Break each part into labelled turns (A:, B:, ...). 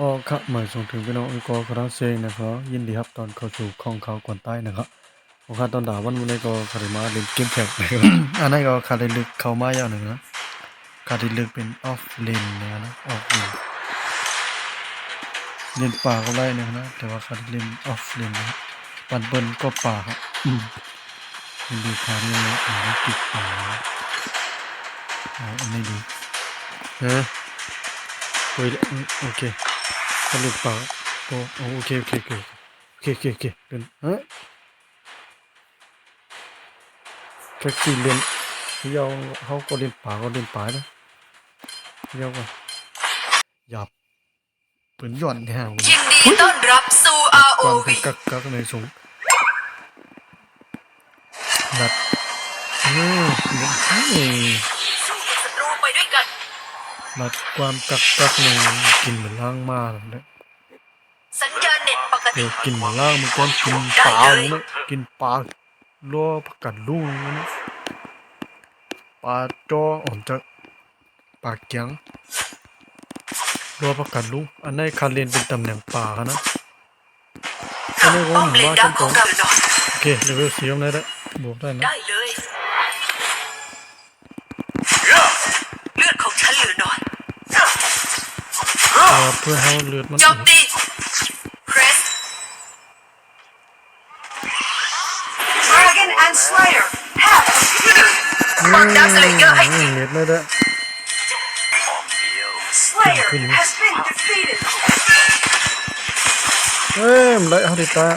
A: อ๋อครับหมายส่งถึงพี่น้องอุกอคาราเซงนะครับ ยินดีครับตอนเข้าสู่ของเขากวนใต้นะครับโอเคตอนด่าวันวันนี้ก็คาริมาเล่นเกมแข่งนะครับอันนั้นก็คาริลึกเข้ามาอย่างหนึ่งนะคาริลึกเป็นออฟเลนนี่ยนะออฟเลนเล่นป่าก็ไล่เนี่ยนะแต่ว่าคาริเล่นออฟเลนนะปันเปิ้ลก็ป่าครับยินดีคาริเนี่ยอันนี้ติดป่าอันนี้ดูเออเฮ้ยโอเค สรุปเปล่าโอ้โอโอเคโอเคโอเคโอเคโอเคโอเคเดินฮะแท็กซี่เรียนยาวเขาก็เรียนป่าก็เรียนป่านะยาวก่อนหยับปืนหย่อนเนี่ยผม
B: ยินดีต้อนรับสู่
A: ความ
B: ROV
A: เป็นกักกักในสูงนัดเออเดี๋ยวให้
B: นั
A: ดความกักกักในกินเหมือนล่างมาเลย
B: สัญญาณเน็ตปกติ
A: เดี๋ยวกินหมาล่างมันก้อนกินปลาเลยนะกินปลาล่อผักกัดลูกนะปลาจ้ออ่อนจะปลาเกียงล่อผักกัดลูกอันนี้คาเรียนเป็นตำแหน่งป่านะอันนี้ก็
B: ป้อม
A: ผม
B: เลน
A: ว่า
B: ดั
A: จั
B: ก
A: ง
B: ข
A: ตร
B: อง
A: ง
B: เราหน่อย
A: โอเคเลเวลสี่ได้แล้วบวกได้นะ
B: ได้เลยเลือดของฉันเหลือน้อย
A: เออเพื่อให้เลือดมัน
B: โจมตีเพรส Dragon and Slayer have ปักดาวสเลเยอร์ให้
A: อืมเลือดไม่ได้
B: Slayer has been defeated
A: เอ้ยมันได้เอาดิตา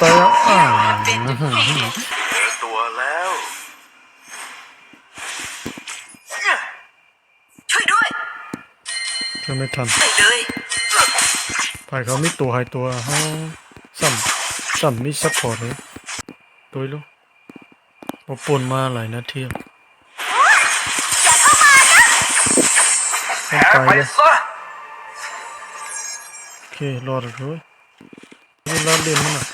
A: ตาอ่า
B: been defeated
C: เจอตัวแล้ว
B: ช่วยด้วย
A: ช่วยไม่ทัน
B: ไปเลย
A: ฝ่ายเขามีตัวหายตัวเขาสัมสัมมีซัพพอร์ตเลยตัวลูกพอปนมาหลายนาทีต้องไปเลย
C: ซะ
A: โอเครอดเลยนี่รอดเล่นมันอะ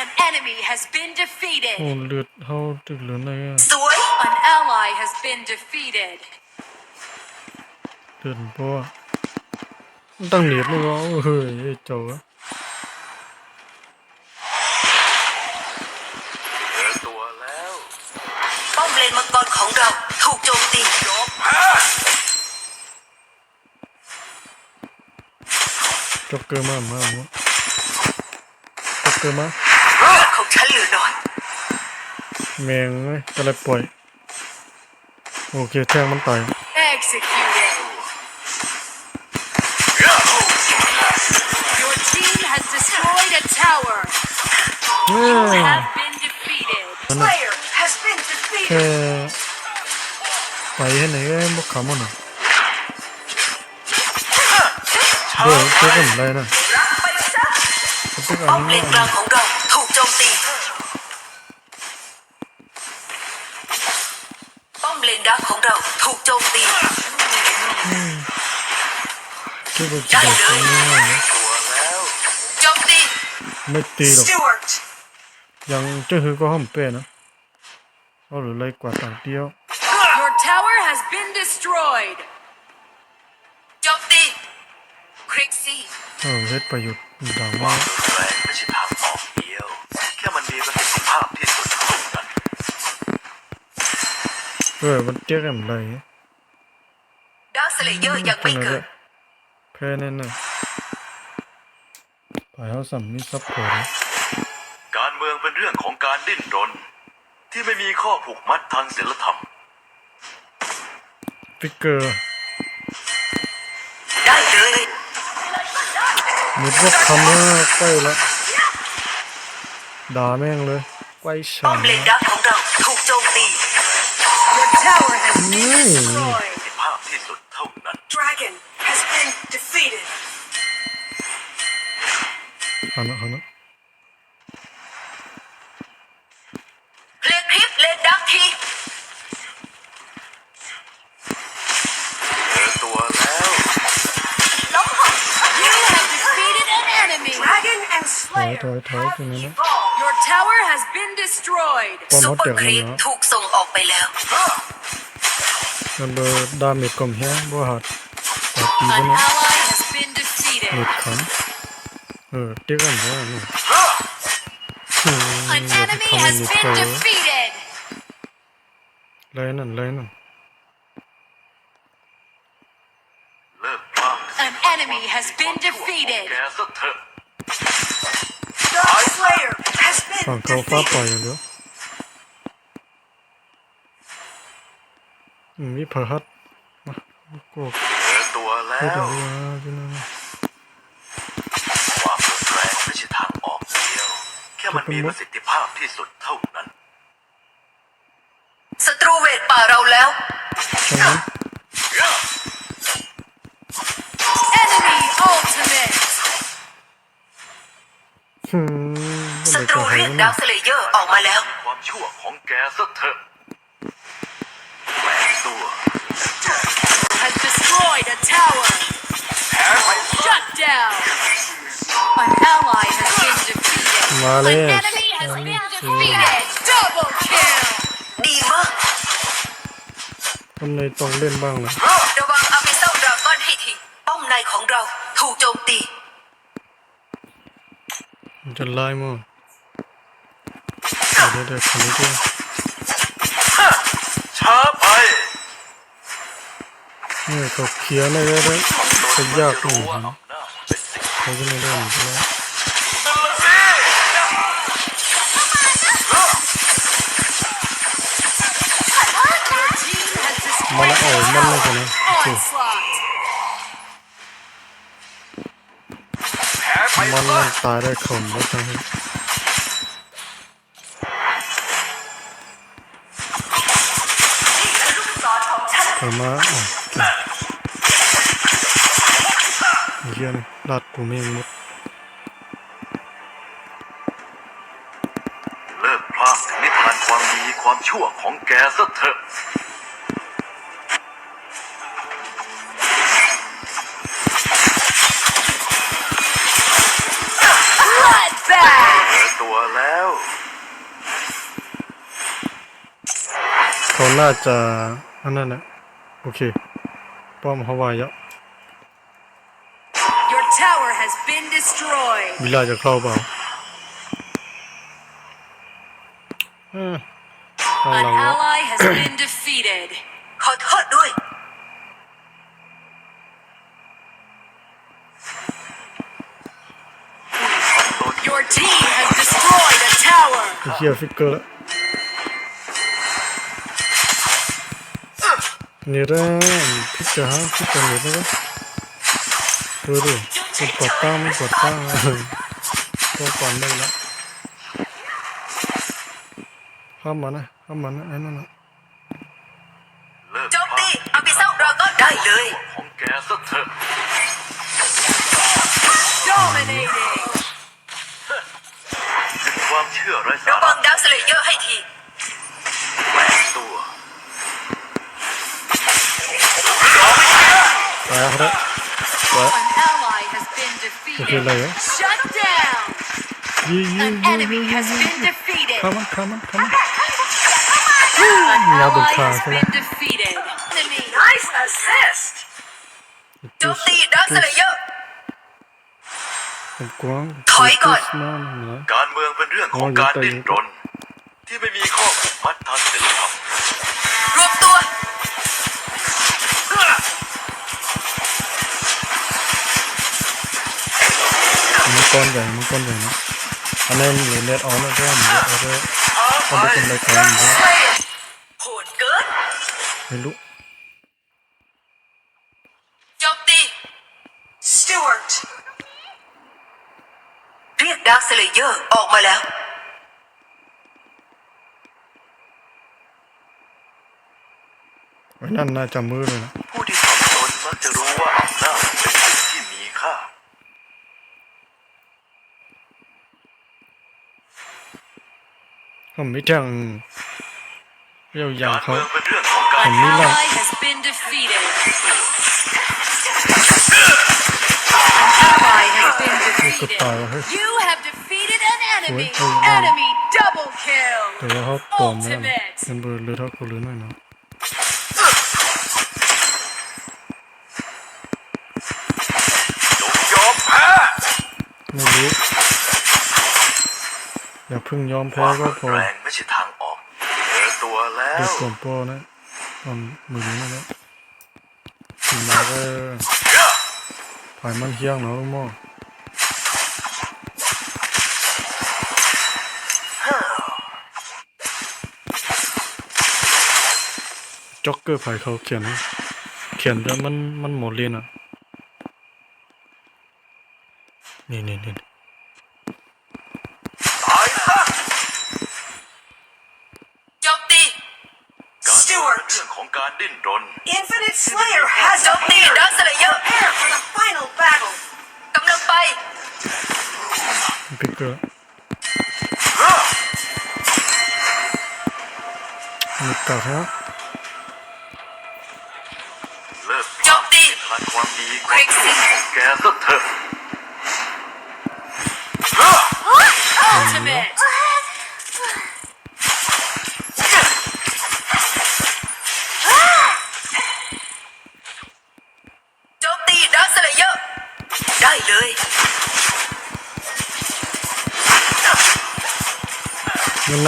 D: An enemy has been defeated.
A: โอ้เลือดเขาตึกเหลืออะไรอะ
B: สวย
D: An ally has been defeated.
A: เลือดเพราะว่ามันตั้งเหนียดไม่รอเฮ้ยไอ้เจ้าอะ
C: เจอตัวแล้ว
B: ป้อมเลนมังกรของเราถูกโจมตี
A: จ็อกเกอร์มามาหมดจ็อกเกอร์มา
B: เลือดของฉันเหลือน้อย
A: แมงไงก็เลยปล่อยโอเคแทงมันตาย
D: Executed.
A: เฮ้
D: You
A: ย
D: have been defeated.
B: Slayer has been
A: แค่
B: defeated
A: ไปให้ไหนก็ ยวเจอกันได้นะ
B: รับไปซะ
A: เขาเป็นอั
B: ป้อนมเล
A: นี้
B: นกลางของเราถูกโจมตีป้อมเลนดักของเราถูกโจมตี
A: ที่เป็นจะบอกตรงนี้นะ
C: ตัวแล้ว
B: โจมตี
A: ไม่ตีหรอก
B: Stewart
A: ยังเจ้าหือก็ห้อมเป้นะเอาหรือไรกว่าต่างเดียว
D: Your tower has been destroyed.
B: โจมตีคริกซี่
A: เออเฮ็ดประโยชน์ดังมาก
C: แรงไม่ใช่ทางออกเดียว แค่มันมีประสิทธิภาพที่สุดเท่านั้น
A: เออมันเจ๊ยกันไร
B: ดาร์คสเลเยอร์ยังไม่เกิด
A: แพ้แน่ๆไปเขาสัมมิซับพอร์ต
C: การเมืองเป็นเรื่องของการดิ้นรน ที่ไม่มีข้อผูกมัดทางศีลธรรม
A: ฟิกเกอร์
B: ได้เลย
A: มีพวกคำว่าใกล้ละด่าแม่งเลยใกล้
B: ป้
A: ฉั
B: อนมเลนดักของเราถูกโจมตี
D: Your tower has been
A: Mm.
D: destroyed.
C: ประสิทธิภาพที่สุดเท่านั้น
B: Dragon has been defeated
A: หันนะหันนะ
B: เพลงคลิปเลนดักที
C: เจอตัวแล้ว
B: ล้มหัก
D: You have defeated an enemy.
B: Dragon and
A: ถอย
B: Slayer
A: ถอยถอยตรงนี้นะ
D: Your tower has been destroyed.
A: ป้อม
B: ซู
A: เขา
B: เปอ
A: เจ็บ
B: ร์ค
A: แล้
B: รี
A: ว
B: ป
A: นะ
B: ถูกส่งออกไปแล้ว
A: มันเบอร์ดาเมจกลมแฮงบ่หัดหัดตี
D: An
A: กันนะ
D: ally has been
A: หลุ
D: defeated.
A: ดขันเออเด็กอันว่านี่
D: An enemy has been defeated.
A: เลยนั่นเลยนั่น
C: เลิกพลาด
D: An enemy has been defeated.
C: แกซะเถอะ
B: Dark Slayer has
A: ฝั่ง
B: been
A: เขาฟ้า
B: defeated.
A: ปล่อยอย่างเดียวอืมมีเพอฮัดมาโก้
C: เจอตัวแล้
A: พูดถึ
C: ว
A: งว่าที่นั่น
C: ความรุนแรงไม่ใช่ทางออกเดียว แค่มันมีประสิทธิภาพที่สุดเท่านั้น
B: ศัตรูเวทป่าเราแล้ว
A: ฉะนั้น
D: Enemy ultimate.
A: อืมก็
B: ศั
A: เลย
B: ตรู
A: จะหา
B: เรียก
A: ย
B: ดา
A: นะ
B: วสเลเยอร์ออกมาแล้ว
C: ความชั่วของแกซะเถอะแหวกตัว
D: Has destroyed a tower.
C: แพ้ไป
D: Shut down. An ally has been defeated.
A: มาเลย
D: An enemy has been defeated. Double kill.
B: ดีมาก
A: ทำในต้องเล่นบ้างนะ
B: ระวังอามิเซลดราก้อนให้ทีป้อมในของเราถูกโจมตี
A: มันจะไล่มั้ง เดี๋ยวเดี๋ยวคนนี้ด้วย
C: ช้าไป
A: นี่เขาเคลียร์อะไรได้ได้จะยาก
C: จะ
A: หน่
C: รู้
A: อย
C: ว่า
A: นะ
C: อำนาจเป็นสิ่ง
A: เขาจะไม่ได้เหมือนกันแล้ว
D: Your team has
A: มัน
D: displayed
A: เอามันเลยกันนะโอเค
D: onslaught.
C: แพ้ไป
A: มัน
C: ซะ
A: มันตายได้คมแล้วจัง เลยเออมาอะเฮียนี่ลาดกูไม่หมด
C: เลิกพลาดถึงนิทานความดีความชั่วของแกซะเถอะ
D: Bloodbath.
C: เจอตัวแล้ว
A: เขาน่าจะอันนั้นนะ โอเคป้อมฮาวายอะ
D: Your tower has been destroyed.
A: วิลาจะเข้าเปล่าเอ้อข้าง
D: An
A: หลังวะ
D: ally has been defeated.
B: ขอโทษด้วย
D: Your team has destroyed a tower.
A: ไอ้เฮียฟิกเกอร์ ละนี่แหละพิจารณาพิจารณาเลยดูดิมันกดตั้งมันกดตั้งก็ก่อนได้แล้วห้ามมันนะห้ามมันนะไอ้นั่นนะ
C: เลิก
B: โจม
C: พ
B: ตี
C: ลาด
B: อามิเซลดราก้อนได้เลย
C: ของแกซะเถอะ
D: Dominating.
C: ถึงความเชื่อไร้สา
B: ระวั
C: ระ
B: งดาวสเลเยอร์ให้ที
C: แหวกตัว
A: ตายครับตาย
D: An ally has been
A: โอเคเลย
D: defeated.
A: เหรอ
D: Shut down.
A: ยี่ยี่
D: An
A: ยี่
D: enemy
A: ยี่
D: has been defeated.
A: ข้ามันข้ามันข้ามัน
D: An
A: Yeah, but
D: ally has
A: fast,
D: been defeated. Enemy.
B: Nice assist โจมตีดาวสเลเยอร์
A: ผมกวาง
B: ถอยก่อน
A: มาหน่อย
C: การเมืองเป็นเรื่องของการดิ้นรน ที่ไม่มีข้อผูกมัดทางศีลธรรม
B: ร มั
A: นก้อนใหญ่มันก้นใหญ่นะอันนั้นเหลือเน็ตออนแล้วก็มันเอาไปเอาไปเป็นรายการนะ
B: โหดเกิน
A: ไม่รู้
B: จมตี Stewart เรียกดาวสเลเยอร์ออกมาแล้ว
A: ไว้นั่นน่าจะมือเลยนะ
C: ผู้ที่ถ่อมตนมักจะรู้ว่าอำนาจเป็นสิ่งที่มีค่า
A: ผมไม่แทงเรียวยา
C: การ
A: เขา
C: เมืองเป็นเรื่องของการ
D: An
A: Camila.
D: ally has been defeated. Ally has been
A: ก็ตาย
D: defeated.
A: แล้วเฮ้ย
D: You have defeated an enemy.
A: Wait, hold on.
D: Enemy double kill.
A: แต่ว่าเขาปลอมแล้วนะเป็นเบอร์เลยเท่ากูหรือหน่อยนะ อย่าเพิ่งยอมแพ้ก็พอ
C: แรงไม่ใช่ทางออกเจอตัวแล้
A: เด็ก
C: ว
A: ส่วนโปรนะตอนมือนี้นะถึงมาก็ผ่ายมันเฮี้ยงเนาะลูกหม่อจ็อกเกอร์ผ่ายเขาเขียนนะเขียนแล้วมันมันหมดเรียนอะ นี่นี่นี่
C: ตายซะ
D: โจมตี
C: การ เมือง
B: Stewart
C: เป็นเรื่องของการดิ้นรน
B: Infinite Slayer has
D: โจมตีดักสเลเยอร์
B: Prepare for the final battle.
D: กำลังไป
A: พิกเกอร์มีกากฮะ
C: เลิก
D: โจมตี
C: ทานความดี
D: คริกซี่
C: แกสัก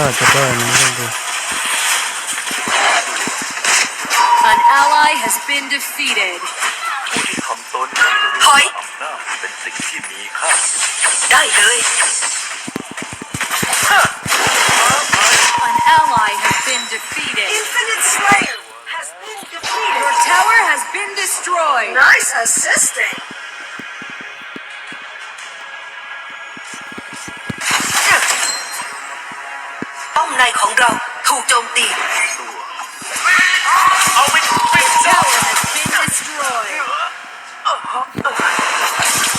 D: ไม่
A: น่าจะได้นะท่านดู
D: An ally has been defeated
C: ผู้ที่ทำตนนั้นจะรู้
D: ถอย
C: ว่าอำนาจเป็นสิ่งที่มีค่า
D: ได้เลย An ally has been defeated
B: Infinite Slayer has been
D: Your
B: defeated.
D: tower has been destroyed
B: Nice assisting.
D: ในของเราถูกโจมตี
C: เอาไปไป
D: Tower has been destroyed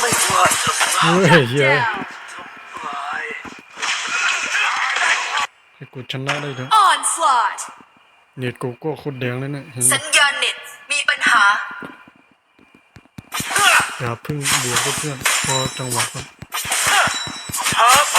C: ไม่ว่าจะ
A: เฮ้ยเหี้ย
D: Down
C: ตาย
A: ให้กูชนะได้เถอะ
D: Onslaught
A: เน็ตกูก็โคตรแดงเลยเนี่ยเห็นไหม
D: สัญญาณเน็ตมีปัญหา
A: อย่าเพึ่งบวกกับเพื่อนพอจังหวะก่อน
C: ช้าไป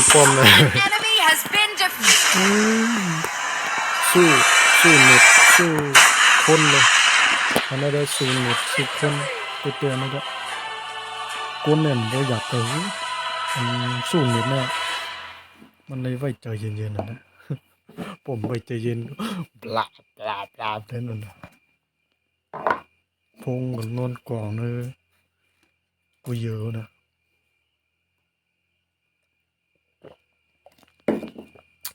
A: มีป้อมเลย
D: Enemy has been defeated
A: สู้สู้เน็ตสู้คนเลยมันไม่ได้สู้เน็ตสู้คนเตือนๆไม่ได้ก้นเนี่ยมันก็อยากไปมันสู้เน็ตเนี่ยมันเลยไว้ใจเย็นๆนะนะผมไว้ใจเย็นบลาบลาบลาบเลยนั่นนะพงกับนอนกล่องเลยกูเยอะนะ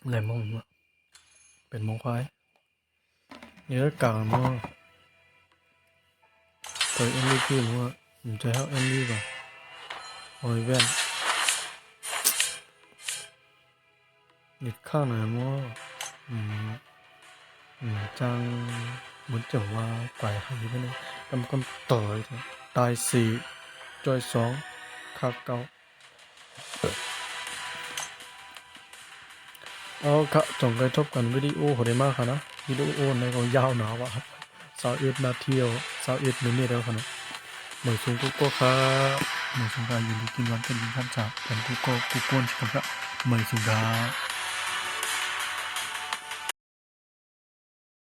A: อะไรมองเป็นมองควายนี่ก็กลางมั้งเปิดเอ็นดีพีมั้งว่าผมจะให้เอ็นดีก่อนโอ้ยแว่นนิดข้างไหนมั้งอืมอืมจังเหมือนจะว่าไก่หายไปเลยกำกำต่อยตายสี่จอยสองขาเก้า เอาครับจงกระทบกันวิดีโอโหดมากค่ะนะวิดีโอในกองยาวหนาวะสาวเอ็ดนาทียวสาวเอ็ดมินิทแล้วค่ะนะเหมือนซุงกุ๊กโก้ครับเหมือนซุงกายินดีกินวันเป็นยินท่านจากเป็นกุ๊กโก้กุ๊กโก้นครับเหมือนซุงกา